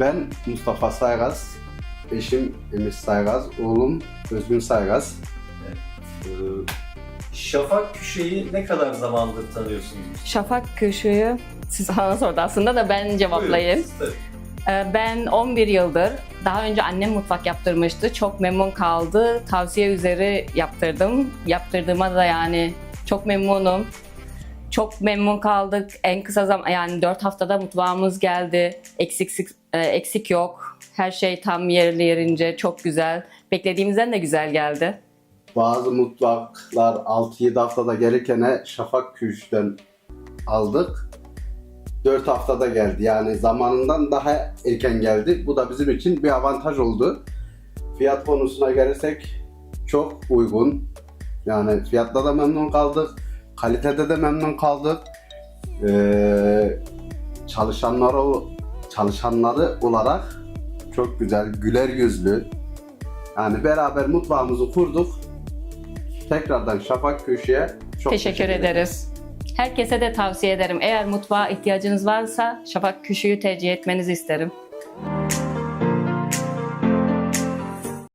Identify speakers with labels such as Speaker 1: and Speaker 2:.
Speaker 1: ben Mustafa Saygaz, eşim Emir Saygaz, oğlum Özgün Saygaz. Ee,
Speaker 2: Şafak Küşe'yi ne kadar zamandır tanıyorsunuz?
Speaker 3: Şafak Köşü'yü siz bana sordu aslında da ben cevaplayayım.
Speaker 2: Buyurun.
Speaker 3: Ee, Ben 11 yıldır, daha önce annem mutfak yaptırmıştı. Çok memnun kaldı. Tavsiye üzeri yaptırdım. Yaptırdığıma da yani çok memnunum. Çok memnun kaldık. En kısa zaman yani 4 haftada mutfağımız geldi. Eksik eksik yok. Her şey tam yerli yerince çok güzel. Beklediğimizden de güzel geldi.
Speaker 1: bazı mutfaklar 6-7 haftada gelirken Şafak Küş'ten aldık. 4 haftada geldi. Yani zamanından daha erken geldi. Bu da bizim için bir avantaj oldu. Fiyat konusuna gelirsek çok uygun. Yani fiyatta da memnun kaldık. Kalitede de memnun kaldık. Ee, çalışanları çalışanları olarak çok güzel, güler yüzlü. Yani beraber mutfağımızı kurduk. Tekrardan Şafak Köşe'ye çok
Speaker 3: Teşekkür ederiz. Herkese de tavsiye ederim. Eğer mutfağa ihtiyacınız varsa Şafak Küşü'yü tercih etmenizi isterim.